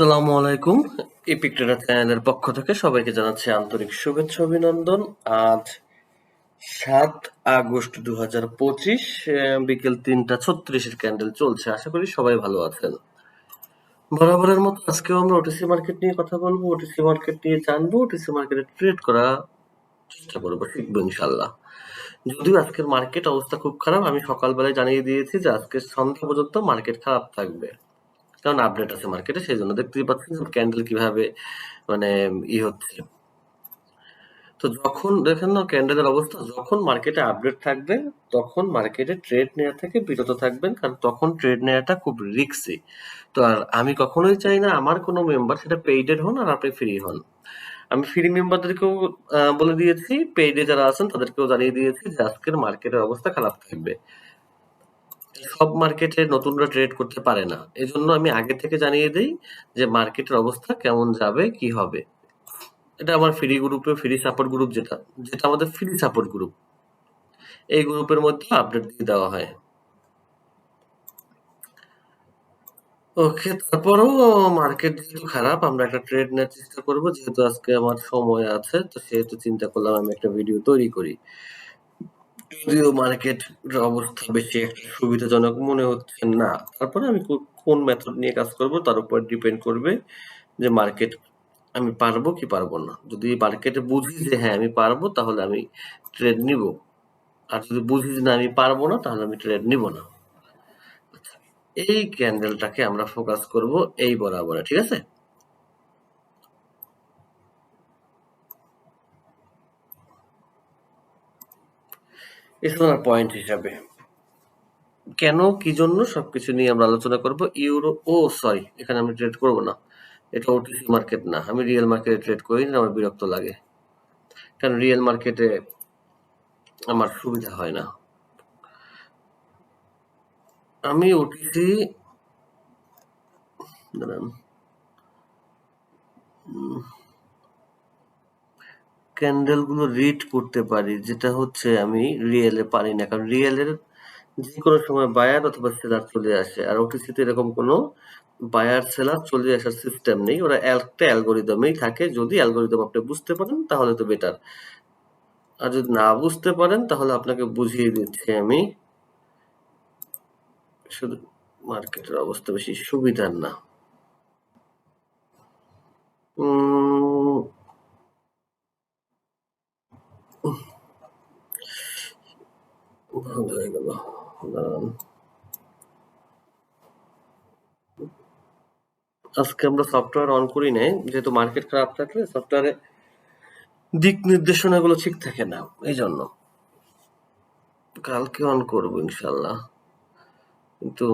আসসালামু আলাইকুম। Epic tedder চ্যানেলের পক্ষ থেকে সবাইকে জানাচ্ছি আন্তরিক শুভেচ্ছা, অভিনন্দন। আজ সাত আগস্ট দু হাজার পঁচিশ বিকেল তিনটা ছত্রিশের ক্যান্ডেল চলছে। আশা করি সবাই ভালো আছেন। বরাবরের মতো আজকেও আমরা ওটিসি মার্কেট নিয়ে কথা বলব। ওটিসি মার্কেট নিয়ে জানব। ওটিসি মার্কেটে ট্রেড করা চেষ্টা করব, শিখব ইনশাল্লাহ যদিও আজকের মার্কেট অবস্থা খুব খারাপ, আমি সকালবেলায় জানিয়ে দিয়েছি যে আজকের সন্ধ্যা পর্যন্ত মার্কেট খারাপ থাকবে। কারণ আপডেট আছে মার্কেটে সেই জন্য দেখতেই পাচ্ছেন ক্যান্ডেল কীভাবে মানে ই হচ্ছে তো যখন দেখেন না ক্যান্ডেলের অবস্থা যখন মার্কেটে আপডেট থাকবে তখন মার্কেটে ট্রেড নেওয়া থেকে বিরত থাকবেন কারণ তখন ট্রেড নেওয়াটা খুব রিক্সি তো আর আমি কখনোই চাই না আমার কোনো মেম্বার সেটা পেইডেড হন আর আপনি ফ্রি হন। আমি ফ্রি মেম্বারদেরকেও বলে দিয়েছি পেইডে যারা আছেন তাদেরকেও জানিয়ে দিয়েছি যে আজকের মার্কেটের অবস্থা খারাপ থাকবে। সব মার্কেটে নতুনরা ট্রেড করতে পারে না। এজন্য আমি আগে থেকে জানিয়ে দিই যে মার্কেটের অবস্থা কেমন যাবে, কি হবে। এটা আমার ফ্রি গ্রুপে ফ্রি সাপোর্ট গ্রুপ যেটা যেটা আমাদের ফ্রি সাপোর্ট গ্রুপ এই গ্রুপের মধ্যে আপডেট দিয়ে দেওয়া হয়। ওকে তারপরও মার্কেট যেহেতু খারাপ, আমরা একটা ট্রেড নেওয়ার চেষ্টা করব। যেহেতু আজকে আমার সময় আছে, তো সেহেতু চিন্তা করলাম আমি একটা ভিডিও তৈরি করি। যদিও মার্কেট অবস্থা বেশি একটা সুবিধাজনক মনে হচ্ছে না। তারপরে আমি কোন মেথড নিয়ে কাজ করব তার উপর ডিপেন্ড করবে যে মার্কেট আমি পারব কি পারব না। যদি মার্কেটে বুঝি যে হ্যাঁ আমি পারব তাহলে আমি ট্রেড নিব। আর যদি বুঝি যে না আমি পারব না তাহলে আমি ট্রেড নিব না। আচ্ছা, এই ক্যান্ডেলটাকে আমরা ফোকাস করব এই বরাবরে ঠিক আছে? এছাড়া পয়েন্ট হিসাবে। কেন, কি জন্য, সবকিছু নিয়ে আমরা আলোচনা করব। ইউরো ও সরি এখানে আমি ট্রেড করব না। এটা ওটিসি মার্কেট না। আমি রিয়েল মার্কেটে ট্রেড করি না, আমার বিরক্ত লাগে। কারণ রিয়েল মার্কেটে আমার সুবিধা হয় না। আমি ওটিসি দাঁড়ান। ক্যান্ডেলগুলো রিড করতে পারি যেটা হচ্ছে আমি রিয়েলে পারি না। কারণ রিয়েলের যে কোনো সময় বায়ার অথবা সেলার চলে আসে আর ওটিসিতে এরকম কোনো বায়ার সেলার চলে আসার সিস্টেম নেই। ওরা একটা অ্যালগোরিদমেই থাকে যদি অ্যালগোরিদম আপনি বুঝতে পারেন তাহলে তো বেটার আর যদি না বুঝতে পারেন তাহলে আপনাকে বুঝিয়ে দিচ্ছি আমি। শুধু মার্কেটের অবস্থা বেশি সুবিধার না। উম, ভালো হয়ে গেল দাঁড়ান। আজকে আমরা সফটওয়্যার অন করি নাই, যেহেতু মার্কেট খারাপ থাকলে সফটওয়্যারে দিক নির্দেশনাগুলো ঠিক থাকে না এই জন্য কালকে অন করব ইনশাল্লাহ। কিন্তু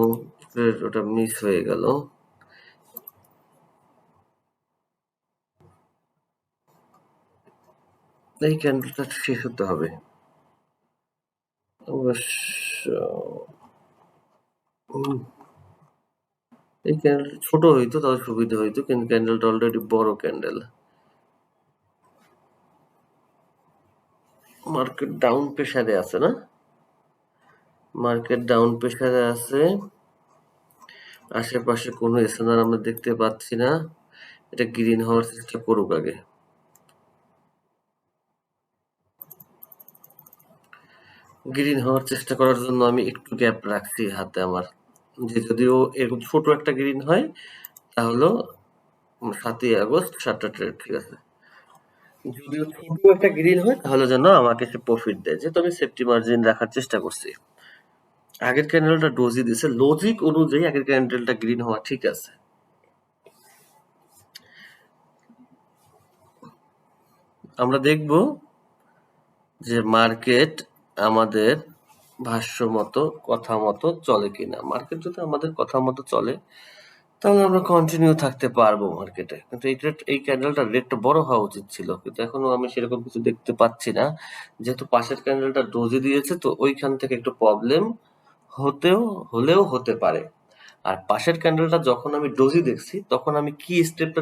ওটা মিস হয়ে গেল। এই ক্যান্ডেলটা শেষ হতে হবে। অবশ্য উম, এই ক্যান্ডেল ছোট হইতো তাহলে সুবিধা হইতো। কিন্তু ক্যান্ডেলটা অলরেডি বড় ক্যান্ডেল মার্কেট ডাউন প্রেসারে আছে না? মার্কেট ডাউন প্রেসারে আছে। আশেপাশে কোনো এসএনআর আমরা দেখতে পাচ্ছি না। এটা গ্রিন হওয়ার চেষ্টা করুক আগে। গ্রিন হওয়ার চেষ্টা করার জন্য আমি একটু গ্যাপ রাখছি হাতে আমার। যে যদিও এরকম ছোট একটা গ্রিন হয় তাহলে সাতই আগস্ট, সাতটা ট্রেড ঠিক আছে? যদিও ছোট একটা গ্রিন হয়, তাহলে যেন আমাকে সে প্রফিট দেয়। যেহেতু আমি সেফটি মার্জিন রাখার চেষ্টা করছি। আগের ক্যান্ডেলটা ডোজি দিছে। লজিক অনুযায়ী আগের ক্যান্ডেলটা গ্রিন হওয়া ঠিক আছে। আমরা দেখব যে মার্কেট আমাদের ভাষ্য মতো, কথা মতো চলে কিনা। মার্কেট যদি আমাদের কথা মতো চলে, তাহলে আমরা কন্টিনিউ থাকতে পারব মার্কেটে কিন্তু এই এই ক্যান্ডেলটা রেটটা বড় হওয়া উচিত ছিল। কিন্তু এখনও আমি সেরকম কিছু দেখতে পাচ্ছি না। যেহেতু পাশের ক্যান্ডেলটা ডোজে দিয়েছে, তো ওইখান থেকে একটু প্রবলেম হতেও, হলেও হতে পারে। আর পাশের ক্যান্ডেলটা যখন আমি ডোজি দেখছি, তখন আমি কি স্টেপটা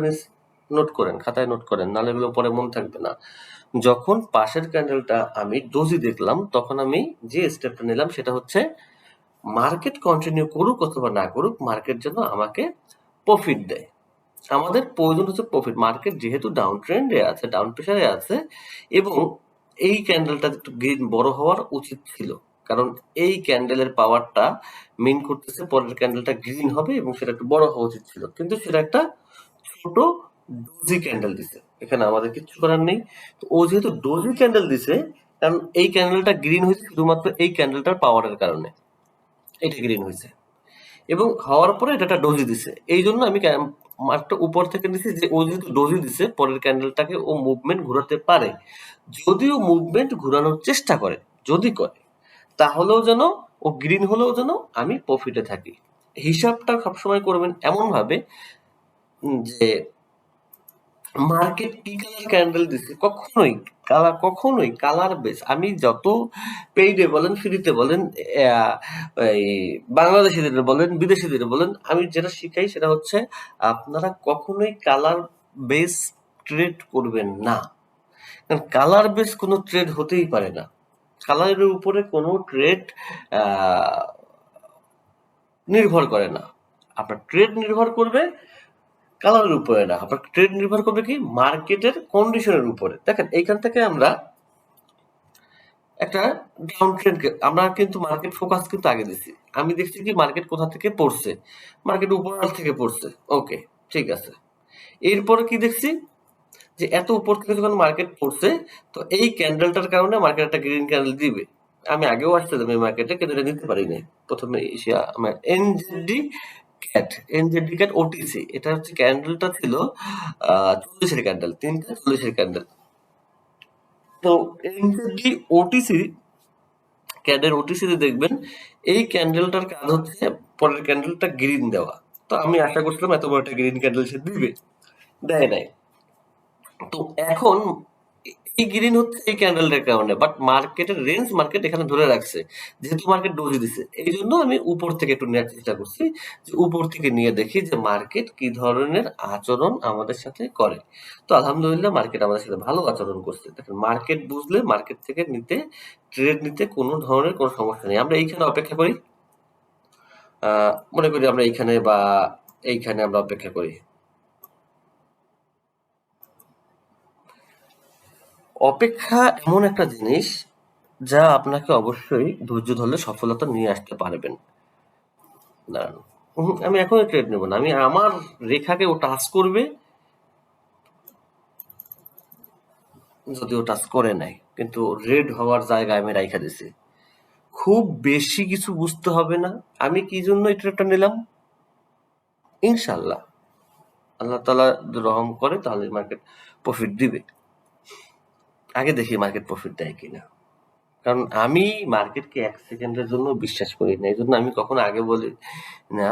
নোট করেন, খাতায় নোট করেন, নাহলে এগুলো পরে মনে থাকবে না। যখন পাশের ক্যান্ডেলটা আমি ডোজি দেখলাম, তখন আমি যে স্টেপটা নিলাম সেটা হচ্ছে মার্কেট কন্টিনিউ করুক অথবা না করুক মার্কেট যেন আমাকে প্রফিট দেয়। আমাদের প্রয়োজন হচ্ছে প্রফিট মার্কেট যেহেতু ডাউন ট্রেন্ডে আছে ডাউন প্রেসারে আছে, এবং এই ক্যান্ডেলটা একটু গ্রিন বড় হওয়ার উচিত ছিল। কারণ এই ক্যান্ডেলের পাওয়ারটা মেইন করতেছে পরের ক্যান্ডেলটা গ্রিন হবে এবং সেটা একটু বড় হওয়া উচিত ছিল। কিন্তু সেটা একটা ছোট ডোজি ক্যান্ডেল দিছে। এখানে আমাদের কিছু করার নেই। তো ও যেহেতু ডোজি ক্যান্ডেল দিছে কারণ এই ক্যান্ডেলটা গ্রিন হয়েছে শুধুমাত্র এই ক্যান্ডেলটার পাওয়ারের কারণে। এটা গ্রিন হয়েছে। এবং হওয়ার পরে এটা একটা ডোজি দিছে। এই জন্য আমি মার্কটা উপর থেকে নিছি যে ও যেহেতু ডোজি দিছে, পরের ক্যান্ডেলটাকে ও মুভমেন্ট ঘোরাতে পারে। যদিও মুভমেন্ট ঘোরানোর চেষ্টা করে, যদি করে, তাহলেও যেন ও গ্রিন হলেও যেন আমি প্রফিটে থাকি। হিসাবটা সবসময় করবেন এমনভাবে যে মার্কেট কি কালার ক্যান্ডেল দিচ্ছে কখনোই কালার কখনোই কালার বেস আমি যত পেইডে বলেন ফ্রিতে বলেন বাংলাদেশিদের বলেন, বিদেশিদের বলেন, আমি যেটা শিখাই সেটা হচ্ছে আপনারা কখনোই কালার বেস ট্রেড করবেন না। কারণ কালার বেস কোনো ট্রেড হতেই পারে না। কালারের উপরে কোনো ট্রেড নির্ভর করে না। আপনার ট্রেড নির্ভর করবে কালারের উপরে না আপনার ট্রেড নির্ভর করবে কি? মার্কেটের কন্ডিশনের উপরে। দেখেন, এইখান থেকে আমরা একটা ডাউন ট্রেন্ড আমরা কিন্তু মার্কেট ফোকাস কিন্তু আগে দিছি। আমি দেখছি কি মার্কেট কোথা থেকে পড়ছে? মার্কেট উপর থেকে পড়ছে। ওকে ঠিক আছে। এরপরে কি দেখছি? যে এত উপর থেকে যখন মার্কেট পড়ছে, তো এই ক্যান্ডেলটার কারণে মার্কেট একটা গ্রিন ক্যান্ডেল দিবে। আমি আগেও আসছিলাম এই মার্কেটে কিন্তু এটা নিতে পারি নাই প্রথমে এসিয়া আমার NZD CAD NZD CAD OTC এটা হচ্ছে ক্যান্ডেলটা ছিল চল্লিশের ক্যান্ডেল তিনটা চল্লিশের ক্যান্ডেল। তো এনজেডি ওটিসি ক্যান্ডেল ওটিসিতে দেখবেন, এই ক্যান্ডেলটার কাজ হচ্ছে পরের ক্যান্ডেলটা গ্রিন দেওয়া। তো আমি আশা করছিলাম এত বড় একটা গ্রিন ক্যান্ডেল সে দিবে। দেয় নাই। তো এখন এই গ্রিন হচ্ছে এই ক্যান্ডেলটার কারণে বাট মার্কেটের রেঞ্জ মার্কেট এখানে ধরে রাখছে, যেহেতু মার্কেট ডোজি দিছে। এই জন্য আমি উপর থেকে একটু নেওয়ার চেষ্টা করছি, যে উপর থেকে নিয়ে দেখি যে মার্কেট কি ধরনের আচরণ আমাদের সাথে করে। তো আলহামদুলিল্লাহ মার্কেট আমাদের সাথে ভালো আচরণ করছে। দেখেন মার্কেট বুঝলে মার্কেট থেকে নিতে ট্রেড নিতে কোনো ধরনের কোনো সমস্যা নেই। আমরা এইখানে অপেক্ষা করি। মনে করি আমরা এইখানে বা এইখানে আমরা অপেক্ষা করি। অপেক্ষা এমন একটা জিনিস যা আপনাকে অবশ্যই ধৈর্য ধরলে সফলতা নিয়ে আসতে পারবেন। আমি এখনই ট্রেড নেব না। আমি আমার রেখাকে ও টাচ করবে। যদিও টাচ করে নাই, কিন্তু রেড হওয়ার জায়গায় আমি রাইখা দিছি। খুব বেশি কিছু বুঝতে হবে না। আমি কি জন্য এই ট্রেডটা নিলাম? ইনশাল্লাহ আল্লাহ তালা যদি রহম করে, তাহলে মার্কেট প্রফিট দিবে। আগে দেখি মার্কেট প্রফিট দেয় কিনা। কারণ আমি মার্কেটকে এক সেকেন্ডের জন্য বিশ্বাস করি না। এই জন্য আমি কখনো আগে বলি না।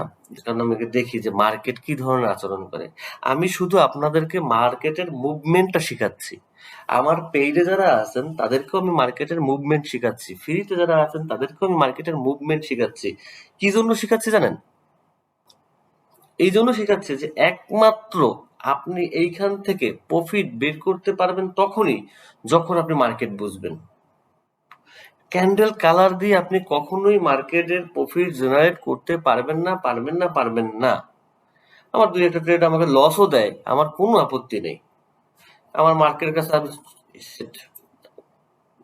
কারণ আমি দেখি যে মার্কেট কি ধরনের আচরণ করে। আমি শুধু আপনাদেরকে মার্কেটের মুভমেন্টটা শেখাচ্ছি। আমার পেইডে যারা আছেন, তাদেরকেও আমি মার্কেটের মুভমেন্ট শেখাচ্ছি। ফ্রিতে যারা আছেন, তাদেরকেও আমি মার্কেটের মুভমেন্ট শেখাচ্ছি। কি জন্য শেখাচ্ছি জানেন? এই জন্য শেখাচ্ছে যে একমাত্র আপনি এইখান থেকে প্রফিট বের করতে পারবেন তখনই যখন আপনি মার্কেট বুঝবেন। ক্যান্ডেল কালার দিয়ে আপনি কখনোই মার্কেটের প্রফিট জেনারেট করতে পারবেন না পারবেন না পারবেন না। আমার দুই একটা ট্রেড আমাকে লসও দেয়, আমার কোনো আপত্তি নেই। আমার মার্কেটের কাছে আমি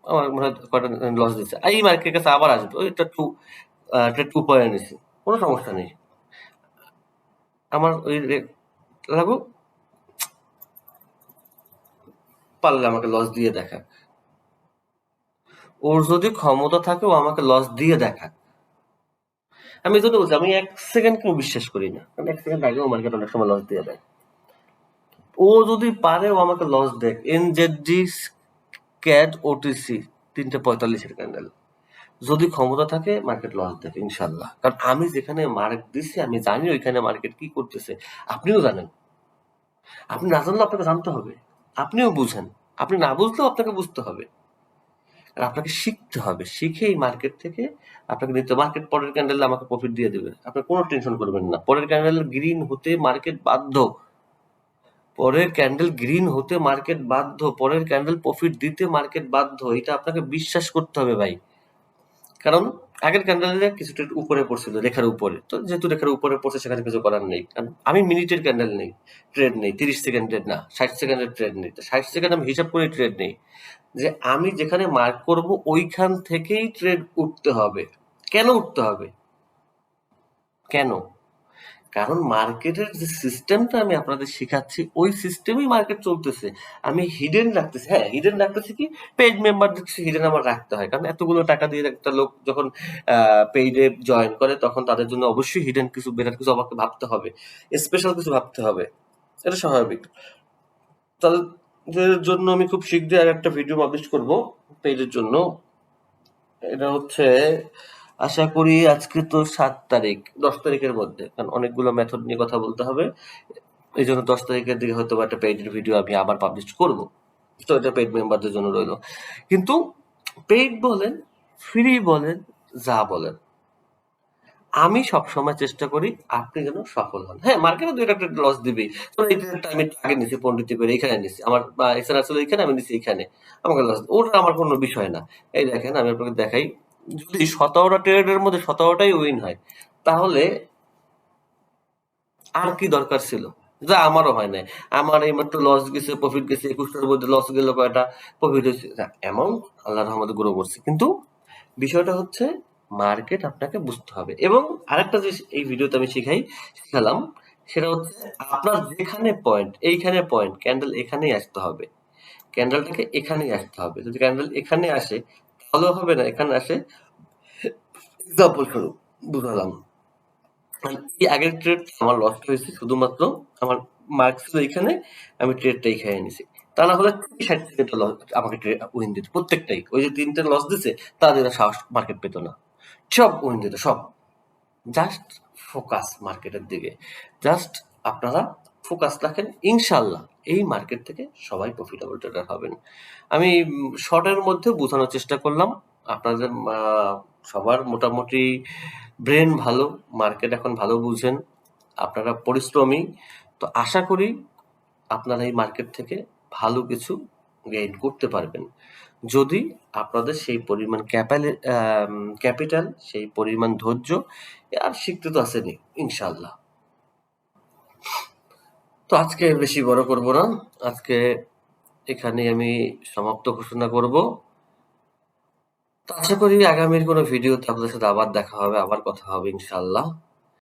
আমার মনে হয় কটা লস দিচ্ছে। এই মার্কেটের কাছে আবার আসবে, ওই এটা টু ট্রেড টু পয়েন্ট কোনো সমস্যা নেই। আমার ওই রে- লাগু পারলে আমাকে লস দিয়ে দেখা ওর যদি ক্ষমতা থাকে, ও আমাকে লস দিয়ে দেখা আমি জন্য বলছি, আমি এক সেকেন্ড কেউ বিশ্বাস করি না। কারণ এক সেকেন্ড আগেও মার্কেট অনেক সময় লস দিয়ে দেয়। ও যদি পারে, ও আমাকে লস দেখ এনজেডজি ক্যাট ওটিসি তিনটে পঁয়তাল্লিশের ক্যান্ডেল যদি ক্ষমতা থাকে মার্কেট লস দেবে ইনশাল্লাহ কারণ আমি যেখানে মার্ক দিছি, আমি জানি ওইখানে মার্কেট কি করতেছে। আপনিও জানেন। আপনি না জানলে আপনাকে জানতে হবে। আপনিও বুঝেন। আপনি না বুঝলেও আপনাকে বুঝতে হবে। আর আপনাকে শিখতে হবে। শিখেই মার্কেট থেকে আপনাকে নিতে মার্কেট পরের ক্যান্ডেল আমাকে প্রফিট দিয়ে দেবে। আপনি কোনো টেনশন করবেন না। পরের ক্যান্ডেল গ্রিন হতে মার্কেট বাধ্য। পরের ক্যান্ডেল গ্রিন হতে মার্কেট বাধ্য। পরের ক্যান্ডেল প্রফিট দিতে মার্কেট বাধ্য। এটা আপনাকে বিশ্বাস করতে হবে ভাই। কারণ আগের ক্যান্ডেলে কিছুটা উপরে পড়ছিল, রেখার উপরে। তো যেহেতু রেখার উপরে পড়ছে, সেখানে কিছু করার নেই। কারণ আমি মিনিটের ক্যান্ডেল নেই ট্রেড নেই, তিরিশ সেকেন্ডের না, ষাট সেকেন্ডের ট্রেড নেই। তো ষাট সেকেন্ড আমি হিসাব করে ট্রেড নেই। যে আমি যেখানে মার্ক করব, ওইখান থেকেই ট্রেড উঠতে হবে। কেন উঠতে হবে? কেন? কারণ মার্কেটের যে সিস্টেমটা আমি আপনাদের শেখাচ্ছি, ওই সিস্টেমেই মার্কেট চলতেছে। আমি হিডেন রাখতেছি। হ্যাঁ হিডেন রাখতেছি কি? পেইড মেম্বার হিডেন আমার রাখতে হয়। কারণ এতগুলো টাকা দিয়ে একটা লোক যখন পেইডে জয়েন করে, তখন তাদের জন্য অবশ্যই হিডেন কিছু বেটার কিছু আমাকে ভাবতে হবে। স্পেশাল কিছু ভাবতে হবে। এটা স্বাভাবিক। তাদের জন্য আমি খুব শীঘ্রই আর একটা ভিডিও পাবলিশ করব পেইডের জন্য। এটা হচ্ছে আশা করি আজকে তো সাত তারিখ, দশ তারিখের মধ্যে, কারণ অনেকগুলো মেথড নিয়ে কথা বলতে হবে। এই জন্য দশ তারিখের দিকে হয়তো একটা পেইডের ভিডিও আমি আবার পাবলিশ করব। তো এটা পেইড মেম্বারদের জন্য রইল। কিন্তু পেইড বলেন ফ্রি বলেন, যা বলেন, আমি সবসময় চেষ্টা করি আপনি যেন সফল হন। হ্যাঁ মার্কেটে দুই একটা লস ট্রেডটা আমি আগে নিছি পন্ডিতি করে এখানে নিছি। আমার এখানে আসলে এখানে, আমি নিছি এখানে। আমাকে লস ওটা আমার কোনো বিষয় না। এই দেখেন, আমি আপনাকে দেখাই। যদি সতেরোটা ট্রেডের মধ্যে সতেরোটাই উইন হয়, তাহলে আর কি দরকার ছিল? যা আমারও হয় নাই। আমার এই মাত্র লস গেছে প্রফিট গেছে, একুশটার মধ্যে লস গেল কয়টা? প্রফিট হয়েছে। অ্যামাউন্ট আল্লাহ রহমতে গ্রো করছে। কিন্তু বিষয়টা হচ্ছে মার্কেট আপনাকে বুঝতে হবে। এবং আরেকটা যে এই ভিডিওতে আমি শিখাই, শিখালাম, সেটা হচ্ছে আপনার যেখানে পয়েন্ট এইখানে পয়েন্ট ক্যান্ডেল এখানেই আসতে হবে। ক্যান্ডেলটাকে এখানেই আসতে হবে। যদি ক্যান্ডেল এখানে আসে তাহলেও হবে না, এখানে আসে এক্সাম্পল স্বরূপ, বুঝালাম। এই আগের ট্রেড আমার লস্ট হয়েছে, শুধুমাত্র আমার মার্ক ছিল এখানে, আমি ট্রেডটাই খেয়ে নিছি। তা না হলে ষাট থেকে লস আমাকে উইন দিত, প্রত্যেকটাই। ওই যে তিনটে লস দিছে তাদের সাহস মার্কেট পেত না। সব উইন দিত, সব। জাস্ট ফোকাস মার্কেটের দিকে। জাস্ট আপনারা ফোকাস রাখেন ইনশাল্লাহ এই মার্কেট থেকে সবাই প্রফিটেবল ট্রেডার হবেন। আমি শর্টের মধ্যে বোঝানোর চেষ্টা করলাম। আপনাদের সবার মোটামুটি ব্রেন ভালো মার্কেট এখন ভালো বুঝেন, আপনারা পরিশ্রমী। তো আশা করি আপনারা এই মার্কেট থেকে ভালো কিছু গেইন করতে পারবেন। যদি আপনাদের সেই পরিমাণ ক্যাপিটাল সেই পরিমাণ ধৈর্য, আর শিখতে তো আসেনি ইনশাল্লাহ তো আজকে বেশি বড় করব না। আজকে এখানে আমি সমাপ্ত ঘোষণা করব। তো আশা করি আগামীর কোনো ভিডিওতে আপনাদের সাথে আবার দেখা হবে, আবার কথা হবে ইনশাল্লাহ